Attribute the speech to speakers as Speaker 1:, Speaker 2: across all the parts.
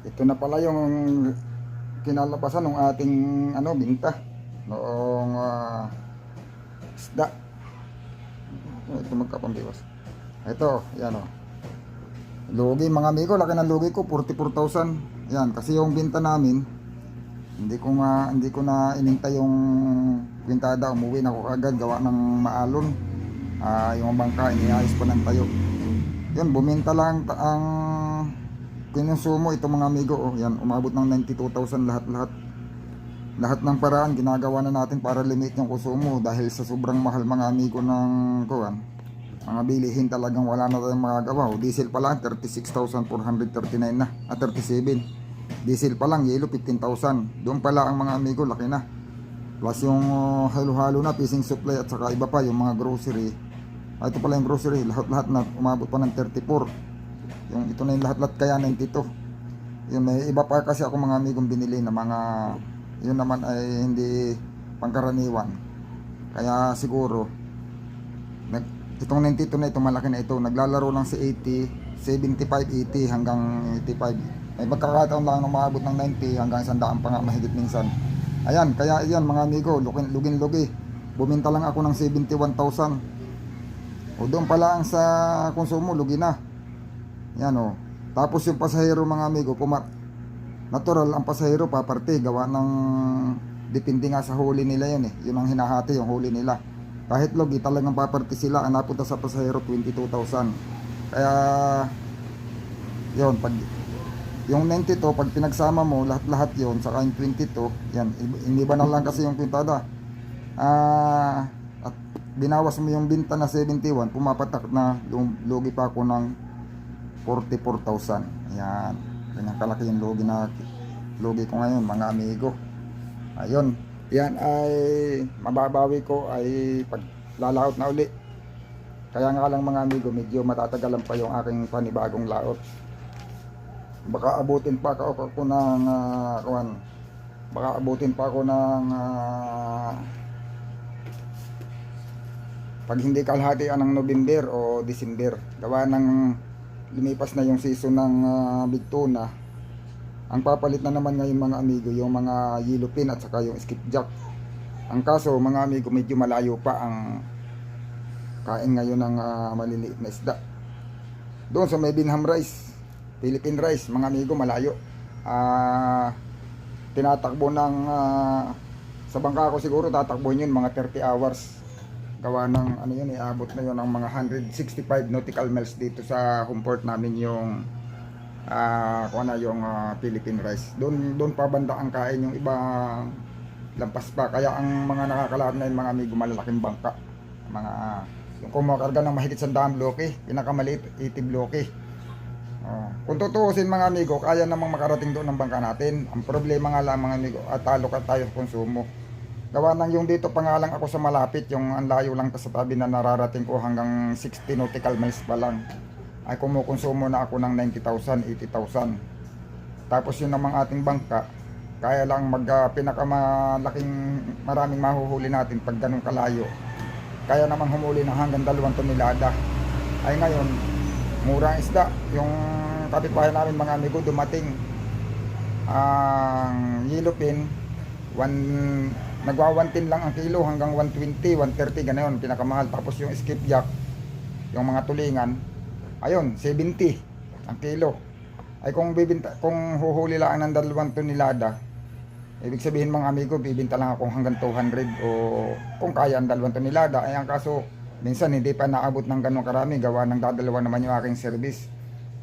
Speaker 1: Ito na pala yung kinalabasan ng ating ano binta noong ah, isda. Ito magkapambiwas. Ito, yan o. Lugi mga amigo, laki ng lugi ko 44,000. Yan, kasi yung binta namin hindi ko nga hindi ko na inintay yung kwintada, umuwi na ako agad gawa ng maalon. Ah, yung bangka iniayos pa ng tayo. Yun, buminta lang ang kinonsumo ito mga amigo. Oh, yan, umabot ng 92,000 lahat-lahat. Lahat ng paraan ginagawa na natin para limit yung konsumo dahil sa sobrang mahal mga amigo ng kuwan. Mga bilihin talagang wala na tayong magagawa. O, diesel pa lang 36,439 na. At 37. Diesel pa lang, yellow 15,000. Doon pala ang mga amigo, laki na. Plus yung uh, halo-halo na, fishing supply at saka iba pa, yung mga grocery. Ah, ito pala yung grocery, lahat-lahat na umabot pa ng 34. Yung ito na yung lahat-lahat kaya 92. Yung may iba pa kasi ako mga amigong binili na mga yun naman ay hindi pangkaraniwan. Kaya siguro nag, itong 92 na ito malaki na ito. Naglalaro lang sa 80 75 80 hanggang 85 may magkakataon lang na maabot ng 90 hanggang 100 pa nga mahigit minsan. Ayan kaya yan mga amigo lugin lugin lugi buminta lang ako ng 71,000 o doon pa lang sa konsumo lugi na yan o tapos yung pasahero mga amigo puma natural ang pasahero paparte gawa ng depende nga sa huli nila yun eh. Yun ang hinahati yung huli nila. Kahit logi talagang paparte sila ang napunta sa pasahero 22,000 kaya yun pag yung 92 pag pinagsama mo lahat-lahat yon saka yung 22 yan iniba na lang kasi yung kwintada ah at binawas mo yung binta na 71 pumapatak na logi pa ako ng 44,000 yan ganyan kalaki yung logi na logi ko ngayon mga amigo. Ayun. Yan ay mababawi ko ay pag na uli. Kaya nga lang mga amigo medyo matatagalan pa yung aking panibagong laot. Baka abutin pa ako, ako ng ah, kuwan. Baka abutin pa ako ng ah, pag hindi kalahati ng November o December. Gawa ng lumipas na yung season ng ah, big tuna ang papalit na naman ngayon mga amigo yung mga yellow pin at saka yung skipjack. Ang kaso mga amigo medyo malayo pa ang kain ngayon ng ah, maliliit na isda. Doon sa may Binham Rice Philippine Rice mga amigo malayo. Ah tinatakbo ng ah, sa bangka ko siguro tatakbo yun mga 30 hours gawa ng ano yun iabot na yun ng mga 165 nautical miles dito sa home port namin yung ah kung ano yung ah, Philippine rice doon doon pa banda ang kain yung ibang lampas pa kaya ang mga nakakalahat na yung mga amigo malalaking bangka mga yung kumakarga ng mahigit sa dam bloke pinakamaliit 80 bloke Oh. Kung tutuusin mga amigo, kaya namang makarating doon ng bangka natin. Ang problema nga lang mga amigo, at talo ka tayo sa konsumo. Gawa ng yung dito pa nga lang ako sa malapit, yung ang layo lang sa tabi na nararating ko hanggang 60 nautical miles pa lang. Ay kumukonsumo na ako ng 90,000, 80,000. Tapos yun namang ating bangka, kaya lang mag uh, pinakamalaking maraming mahuhuli natin pag ganun kalayo. Kaya naman humuli ng hanggang dalawang tonelada. Ay ngayon, murang isda. Yung kapitbahay namin mga amigo dumating ang yellow pin one, nagwa 110 lang ang kilo hanggang 120, 130 ganoon pinakamahal. Tapos yung skipjack, yung mga tulingan, ayun, 70 ang kilo. Ay kung bibinta, kung huhuli lang ng dalawang tonelada, ibig sabihin mga amigo, bibinta lang ako hanggang 200 o kung kaya ang dalawang tonelada. Ay ang kaso, minsan hindi pa naabot ng ganong karami gawa ng dadalawa naman yung aking service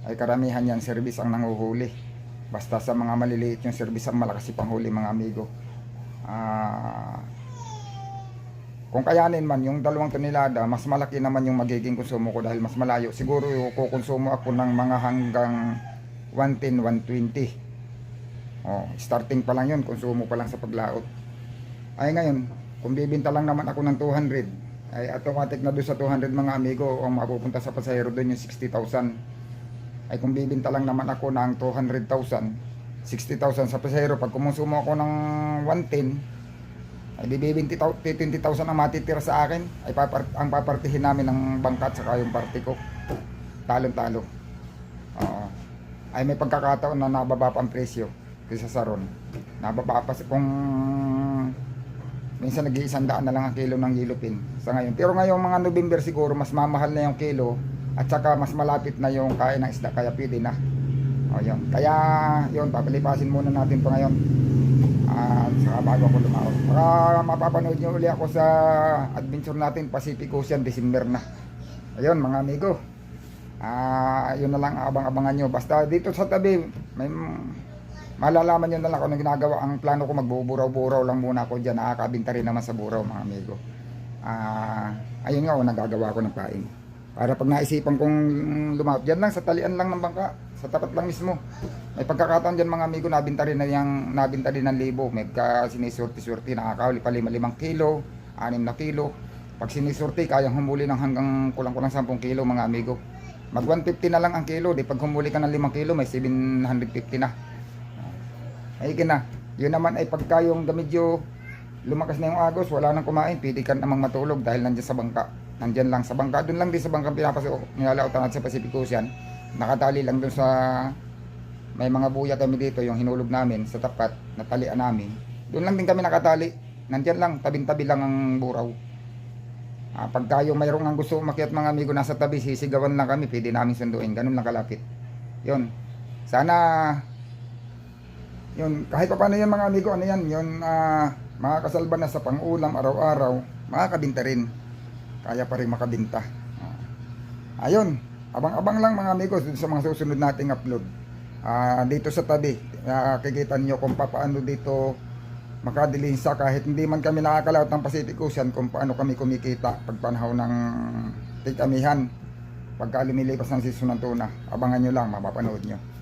Speaker 1: ay karamihan yan service ang nanguhuli basta sa mga maliliit yung service ang malakas panghuli mga amigo ah kung kayanin man yung dalawang tonelada mas malaki naman yung magiging konsumo ko dahil mas malayo. Siguro kukonsumo ako ng mga hanggang 110 120 oh, starting pa lang yun konsumo pa lang sa paglaot. Ay ngayon kung bibinta lang naman ako ng 200 ay automatic na doon sa 200 mga amigo ang mapupunta sa pasahero doon yung 60,000 ay kung bibinta lang naman ako ng 200,000 60,000 sa pasahero pag kumonsumo ako ng 110 ay di 20,000 20,000 ang matitira sa akin ay papar, ang papartihin namin ng bangkat sa yung party ko talong talo Oo. ay may pagkakataon na nababa pa ang presyo kaysa sa ron. Nababa pa kung minsan nag-iisang daan na lang ang kilo ng yilupin sa ngayon. Pero ngayong mga November siguro mas mamahal na yung kilo at saka mas malapit na yung kain ng isda kaya pwede na. O yun. Kaya yun, papalipasin muna natin pa ngayon. At saka bago ako lumaot. Baka mapapanood nyo uli ako sa adventure natin Pacific Ocean December na. Ayun mga amigo. Ah, yun na lang abang-abangan nyo. Basta dito sa tabi, may malalaman nyo na lang kung ano ginagawa. Ang plano ko magbuburaw-buraw lang muna ako dyan. Nakakabinta rin naman sa buraw mga amigo. Ah, ayun nga, oh, nagagawa ko ng pain. Para pag naisipan kong lumaot, dyan lang sa talian lang ng bangka. Sa tapat lang mismo. May pagkakataon dyan mga amigo, nabinta rin na yung, nabinta din ng libo. May ka sinisurti-surti, nakakahuli pa lima limang kilo, anim na kilo. Pag sinisurti, kayang humuli ng hanggang kulang-kulang 10 kilo mga amigo. Mag 150 na lang ang kilo, di pag humuli ka ng 5 kilo, may 750 na. Ay na. Yun naman ay pagka yung medyo lumakas na yung agos, wala nang kumain, pwede ka namang matulog dahil nandiyan sa bangka. Nandiyan lang sa bangka, doon lang din sa bangka pinapasok, nilalautan natin sa Pacific Ocean. Nakatali lang doon sa may mga buya kami dito, yung hinulog namin sa tapat, natalian namin. Doon lang din kami nakatali. Nandiyan lang, tabing-tabi lang ang buraw. Ah, pagka yung mayroong gusto umakyat mga amigo nasa tabi, sisigawan lang kami, pwede namin sunduin. Ganun lang kalapit. Yun. Sana, yun, kahit pa paano yan mga amigo, ano yan, yun, ah, makakasalba na sa pang-ulam araw-araw, makakabinta rin. Kaya pa rin makabinta. Ah. Ayun, abang-abang lang mga amigo dun sa mga susunod nating upload. Ah, dito sa tabi, kikita niyo kung paano dito makadilinsa kahit hindi man kami nakakalaot ng Pacific Ocean kung paano kami kumikita pag panahon ng tigamihan pagka lumilipas ng season ng tuna. Abangan nyo lang mapapanood nyo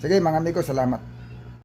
Speaker 1: sige mga amigo salamat